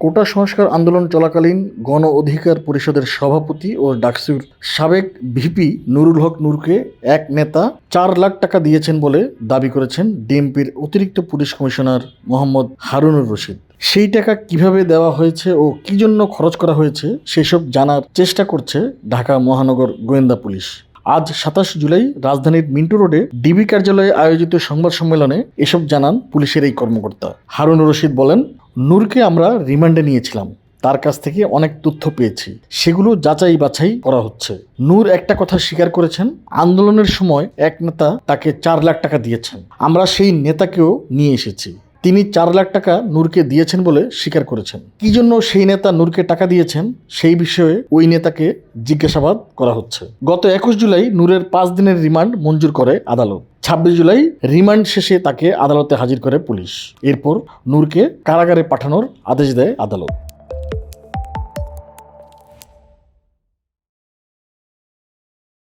কোটা সংস্কার আন্দোলন চলাকালীন গণ অধিকার পরিষদের সভাপতি ও ডাকসুর সাবেক ভিপি নুরুল হক নূরকে এক নেতা চার লাখ টাকা দিয়েছেন বলে দাবি করেছেন ডিএমপির অতিরিক্ত পুলিশ কমিশনার মোহাম্মদ হারুনুর রশিদ। সেই টাকা কীভাবে দেওয়া হয়েছে ও কি জন্য খরচ করা হয়েছে সেসব জানার চেষ্টা করছে ঢাকা মহানগর গোয়েন্দা পুলিশ। আজ সাতাশ জুলাই রাজধানীর মিন্টু রোডে ডিবি কার্যালয়ে আয়োজিত সংবাদ সম্মেলনে এসব জানান পুলিশের এই কর্মকর্তা। হারুন রশিদ বলেন নূরকে আমরা রিমান্ডে নিয়েছিলাম। তার কাছ থেকে অনেক তথ্য পেয়েছি। সেগুলো যাচাই বাছাই করা হচ্ছে। নূর একটা কথা স্বীকার করেছেন, আন্দোলনের সময় এক নেতা তাকে চার লাখ টাকা দিয়েছেন। আমরা সেই নেতাকেও নিয়ে এসেছি। তিনি চার লাখ টাকা নূরকে দিয়েছেন বলে স্বীকার করেছেন। কি জন্য সেই নেতা নূরকে টাকা দিয়েছেন সেই বিষয়ে ওই নেতাকে জিজ্ঞাসাবাদ করা হচ্ছে। গত একুশ জুলাই নূরের পাঁচ দিনের রিমান্ড মঞ্জুর করে আদালত। ছাব্বিশ জুলাই রিমান্ড শেষে তাকে আদালতে হাজির করে পুলিশ। এরপর নূরকে কারাগারে পাঠানোর আদেশ দেয় আদালত।